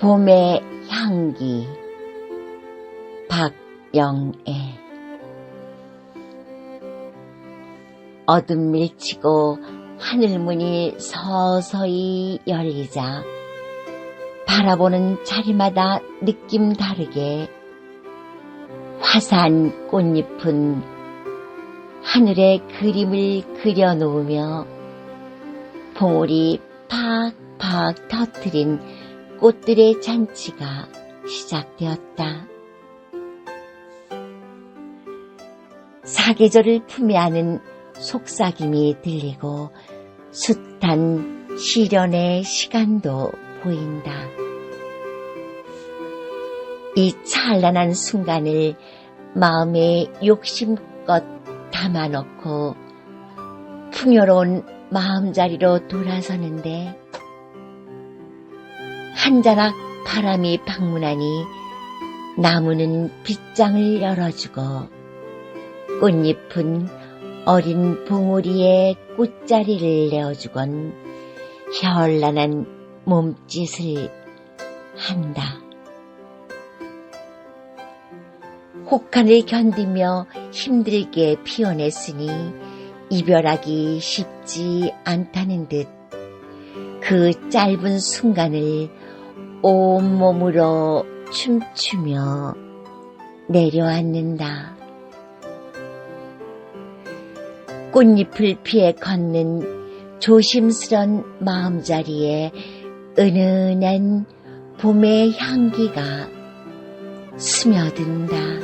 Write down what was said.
봄의 향기 박영애. 어둠 밀치고 하늘문이 서서히 열리자 바라보는 자리마다 느낌 다르게 화사한 꽃잎은 하늘에 그림을 그려놓으며 봉우리 팍팍 터트린 꽃들의 잔치가 시작되었다. 사계절을 품에 안은 속삭임이 들리고 숱한 시련의 시간도 보인다. 이 찬란한 순간을 마음에 욕심껏 담아놓고 풍요로운 마음자리로 돌아서는데 한 자락 바람이 방문하니 나무는 빗장을 열어주고 꽃잎은 어린 봉우리에 꽃자리를 내어주곤 현란한 몸짓을 한다. 혹한을 견디며 힘들게 피어냈으니 이별하기 쉽지 않다는 듯 그 짧은 순간을 온몸으로 춤추며 내려앉는다. 꽃잎을 피해 걷는 조심스런 마음자리에 은은한 봄의 향기가 스며든다.